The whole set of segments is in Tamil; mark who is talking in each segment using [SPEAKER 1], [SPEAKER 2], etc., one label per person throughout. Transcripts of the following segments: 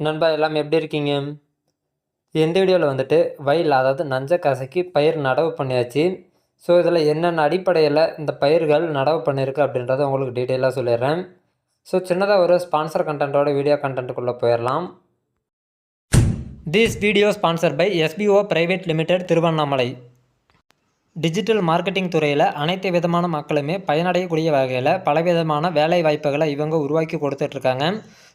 [SPEAKER 1] நண்பா எல்லாம் எப்படி இருக்கீங்க? இந்த வீடியோவில் வந்துட்டு வயல் அதாவது நஞ்ச கசக்கி பயிர் நடவு பண்ணியாச்சு. ஸோ இதில் என்னென்ன அடிப்படையில் இந்த பயிர்கள் நடவு பண்ணியிருக்கு அப்படின்றத உங்களுக்கு டீட்டெயிலாக சொல்லிடுறேன். ஸோ சின்னதாக ஒரு ஸ்பான்சர் கண்டென்ட்டோட வீடியோ கண்டென்ட்டுக்குள்ளே போயிடலாம். This video sponsor by SPO private limited Tiruvannamalai digital marketing துறையில் அனைத்து விதமான மக்களுமே பயனடையக்கூடிய வகையில் பலவிதமான வேலை வாய்ப்புகளை இவங்க உருவாக்கி கொடுத்துட்ருக்காங்க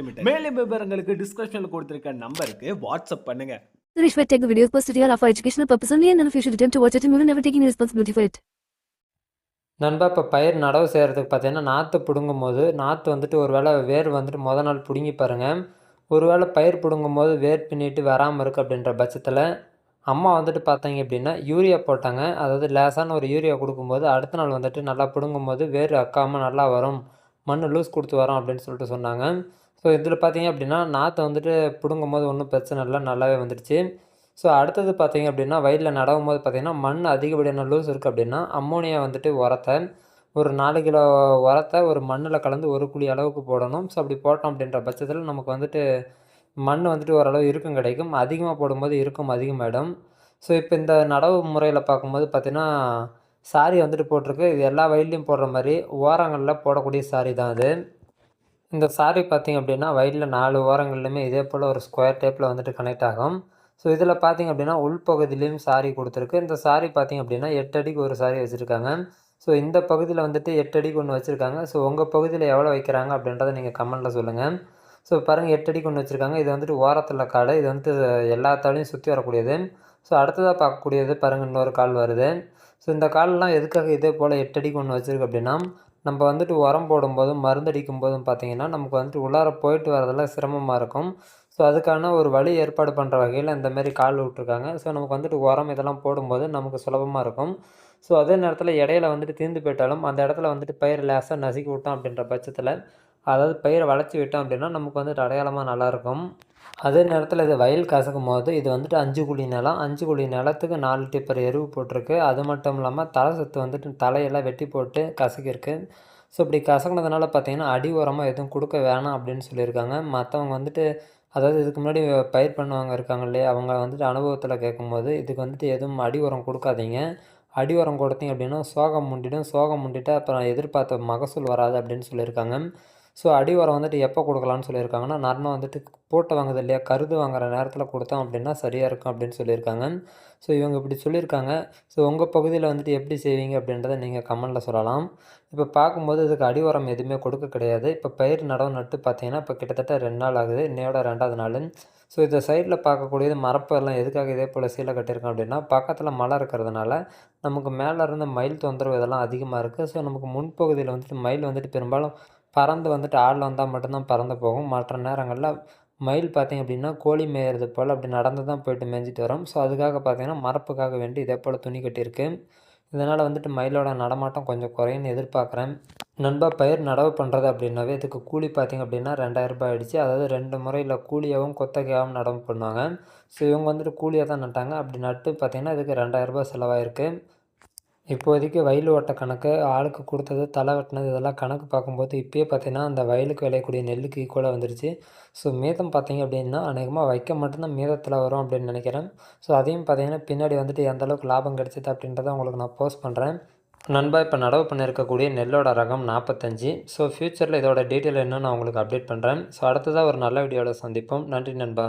[SPEAKER 2] limited மேலும் விவரங்களுக்கு டிஸ்கிரிப்ஷன்ல கொடுத்திருக்க நம்பருக்கு வாட்ஸ்அப் பண்ணுங்க.
[SPEAKER 3] Rishwat take the videos posted here are for educational purpose only and of you should attempt to watch it and we will never take any responsibility for it.
[SPEAKER 1] நண்பா இப்போ பயிர் நடவு செய்கிறதுக்கு பார்த்தீங்கன்னா நாற்று பிடுங்கும் போது நாற்று வந்துட்டு ஒரு வேளை வேர் வந்துட்டு முத நாள் பிடுங்கி பாருங்கள் ஒரு வேளை பயிர் பிடுங்கும் போது வேர் பின்னிட்டு வராமல் இருக்குது அப்படின்ற பட்சத்தில் அம்மா வந்துட்டு பார்த்தீங்க அப்படின்னா யூரியா போட்டாங்க. அதாவது லேசான ஒரு யூரியா கொடுக்கும்போது அடுத்த நாள் வந்துட்டு நல்லா பிடுங்கும் போது வேர் அக்காமல் நல்லா வரும். மண் லூஸ் கொடுத்து வரும் அப்படின்னு சொல்லிட்டு சொன்னாங்க. ஸோ இதில் பார்த்தீங்க அப்படின்னா நாற்றை வந்துட்டு பிடுங்கும் போது ஒன்றும் பிரச்சனை இல்லை நல்லாவே வந்துடுச்சு. ஸோ அடுத்தது பார்த்தீங்க அப்படின்னா வயலில் நடவும் போது பார்த்தீங்கன்னா மண் அதிகப்படியான லூஸ் இருக்குது அப்படின்னா அம்மோனியா வந்துட்டு உரத்தை ஒரு நாலு கிலோ உரத்தை ஒரு மண்ணில் கலந்து ஒரு குழி அளவுக்கு போடணும். ஸோ அப்படி போட்டோம் அப்படின்ற பட்சத்தில் நமக்கு வந்துட்டு மண் வந்துட்டு ஓரளவு இருக்கும் கிடைக்கும். அதிகமாக போடும்போது இருக்கும் அதிகமாகிடும் ஸோ இப்போ இந்த நடவு முறையில் பார்க்கும்போது பார்த்திங்கன்னா சாரி வந்துட்டு போட்டிருக்கு. இது எல்லா வயல்லையும் போடுற மாதிரி ஓரங்களில் போடக்கூடிய சாரி தான் அது. இந்த சாரி பார்த்திங்க அப்படின்னா வயலில் நாலு ஓரங்கள்லையுமே இதே போல் ஒரு ஸ்கொயர் டைப்பில் வந்துட்டு கனெக்ட் ஆகும். ஸோ இதில் பார்த்திங்க அப்படின்னா உள்பகுதியிலையும் சாரி கொடுத்துருக்கு. இந்த சாரி பார்த்திங்க அப்படின்னா எட்டு அடிக்கு ஒரு சாரி வச்சுருக்காங்க. ஸோ இந்த பகுதியில் வந்துட்டு எட்டு அடிக்கு ஒன்று வச்சுருக்காங்க. ஸோ உங்கள் பகுதியில் எவ்வளோ வைக்கிறாங்க அப்படின்றத நீங்கள் கமெண்ட்டில் சொல்லுங்கள் ஸோ பாருங்கள் எட்டு அடிக்கு ஒன்று வச்சுருக்காங்க. இது வந்துட்டு ஓரத்தில் காடு. இது வந்துட்டு எல்லாத்தாலையும் சுற்றி வரக்கூடியது. ஸோ அடுத்ததாக பார்க்கக்கூடியது பாருங்கள் இன்னொரு கால் வருது. ஸோ இந்த கால்லாம் எதுக்காக இதே போல் எட்டடிக்கு ஒன்று வச்சுருக்கு அப்படின்னா நம்ம வந்துட்டு உரம் போடும்போதும் மருந்தடிக்கும் போதும் பார்த்திங்கன்னா நமக்கு வந்துட்டு உள்ளார போயிட்டு வரதெல்லாம் சிரமமாக இருக்கும். ஸோ அதுக்கான ஒரு வழி ஏற்பாடு பண்ணுற வகையில் இந்தமாரி கால் விட்ருக்காங்க ஸோ நமக்கு வந்துட்டு உரம் இதெல்லாம் போடும்போது நமக்கு சுலபமாக இருக்கும். ஸோ அதே நேரத்தில் இடையில வந்துட்டு தீர்ந்து போயிட்டாலும் அந்த இடத்துல வந்துட்டு பயிர் லேசாக நசுக்கி விட்டோம் அப்படின்ற பட்சத்தில் அதாவது பயிரை வளர்ச்சி விட்டோம் அப்படின்னா நமக்கு வந்துட்டு அடையாளமாக நல்லாயிருக்கும் அதே நேரத்தில் இது வயல் கசக்கும் போது இது வந்துட்டு அஞ்சு குழி நிலம் அஞ்சு குழி நிலத்துக்கு நாலு டிப்பர் எருவு போட்டிருக்கு. அது மட்டும் இல்லாமல் தலை சத்து வந்துட்டு தலையெல்லாம் வெட்டி போட்டு கசக்கிருக்கு ஸோ இப்படி கசக்கினதுனால பார்த்தீங்கன்னா அடி உரமாக எதுவும் கொடுக்க வேணாம் அப்படின்னு சொல்லியிருக்காங்க. மற்றவங்க வந்துட்டு அதாவது இதுக்கு முன்னாடி பயிர் பண்ணுவாங்க இருக்காங்க இல்லையா அவங்க வந்துட்டு அனுபவத்தில் கேட்கும்போது இதுக்கு வந்துட்டு எதுவும் அடி உரம் கொடுக்காதீங்க. அடி உரம் கொடுத்தீங்க அப்படின்னா சோகம் முண்டிடும் சோகம் முண்டிட்டு அப்புறம் எதிர்பார்த்த மகசூல் வராது அப்படின்னு சொல்லியிருக்காங்க. ஸோ அடி உரம் வந்துட்டு எப்போ கொடுக்கலான்னு சொல்லியிருக்காங்கன்னா நார்மலாக வந்துட்டு போட்டு வாங்குது இல்லையா? கருது வாங்குற நேரத்தில் கொடுத்தோம் அப்படின்னா சரியாக இருக்கும் அப்படின்னு சொல்லியிருக்காங்க. ஸோ இவங்க இப்படி சொல்லியிருக்காங்க. ஸோ உங்கள் பகுதியில் வந்துட்டு எப்படி செய்வீங்க அப்படின்றத நீங்கள் கமெண்டில் சொல்லலாம். இப்போ பார்க்கும்போது இதுக்கு அடி உரம் எதுவுமே கொடுக்க கிடையாது. இப்போ பயிர் நடவு நட்டு பார்த்தீங்கன்னா இப்போ கிட்டத்தட்ட ரெண்டு நாள் ஆகுது. இன்னையோட ரெண்டாவது நாள். ஸோ இந்த சைடில் பார்க்கக்கூடியது மரப்பெல்லாம் எதுக்காக இதே போல் சீலை கட்டியிருக்கோம் அப்படின்னா பக்கத்தில் மழை இருக்கிறதுனால நமக்கு மேலே இருந்து மயில் தொந்தரவு இதெல்லாம் அதிகமாக இருக்குது ஸோ நமக்கு முன்பகுதியில் வந்துட்டு மயில் வந்துட்டு பெரும்பாலும் பறந்து வந்துட்டு ஆள் வந்தால் மட்டும்தான் பறந்து போகும். மற்ற நேரங்களில் மயில் பார்த்திங்க அப்படின்னா கோழி மேயிறது போல் அப்படி நடந்து தான் போயிட்டு மேய்ஞ்சிட்டு வரும். ஸோ அதுக்காக பார்த்திங்கன்னா மரப்புக்காக வேண்டி இதே போல் துணி கட்டியிருக்கு. இதனால் வந்துட்டு மயிலோட நடமாட்டம் கொஞ்சம் குறையுன்னு எதிர்பார்க்குறேன். நண்பா பயிர் நடவு பண்ணுறது அப்படின்னாவே இதுக்கு கூலி பார்த்திங்க அப்படின்னா ரெண்டாயிரரூபா ஆகிடுச்சு அதாவது ரெண்டு முறையில் கூலியாகவும் கொத்தகையாகவும் நடவு பண்ணுவாங்க. ஸோ இவங்க வந்துட்டு கூலியாக தான் நட்டாங்க. அப்படி நட்டு பார்த்திங்கன்னா இதுக்கு ரெண்டாயிரரூபா செலவாயிருக்கு. இப்போதைக்கு வயல் ஓட்ட கணக்கு ஆளுக்கு கொடுத்தது தலை வெட்டினது இதெல்லாம் கணக்கு பார்க்கும்போது இப்போயே பார்த்தீங்கன்னா அந்த வயலுக்கு விளையக்கூடிய நெல்லுக்கு ஈக்குவலாக வந்துருச்சு. ஸோ மீதம் பார்த்தீங்க அப்படின்னா அநேகமாக வைக்க மட்டும்தான் மீதத்தில் வரும் அப்படின்னு நினைக்கிறேன். ஸோ அதையும் பார்த்தீங்கன்னா பின்னாடி வந்துட்டு எந்த அளவுக்கு லாபம் கிடைச்சிது அப்படின்றத உங்களுக்கு நான் போஸ்ட் பண்ணுறேன் நண்பா இப்போ நடவு பண்ணியிருக்கக்கூடிய நெல்லோட ரகம் நாற்பத்தஞ்சு ஸோ ஃப்யூச்சரில் இதோட டீட்டெயில் என்னன்னு நான் உங்களுக்கு அப்டேட் பண்ணுறேன் ஸோ அடுத்ததாக ஒரு நல்ல வீடியோவில் சந்திப்போம். நன்றி நண்பா.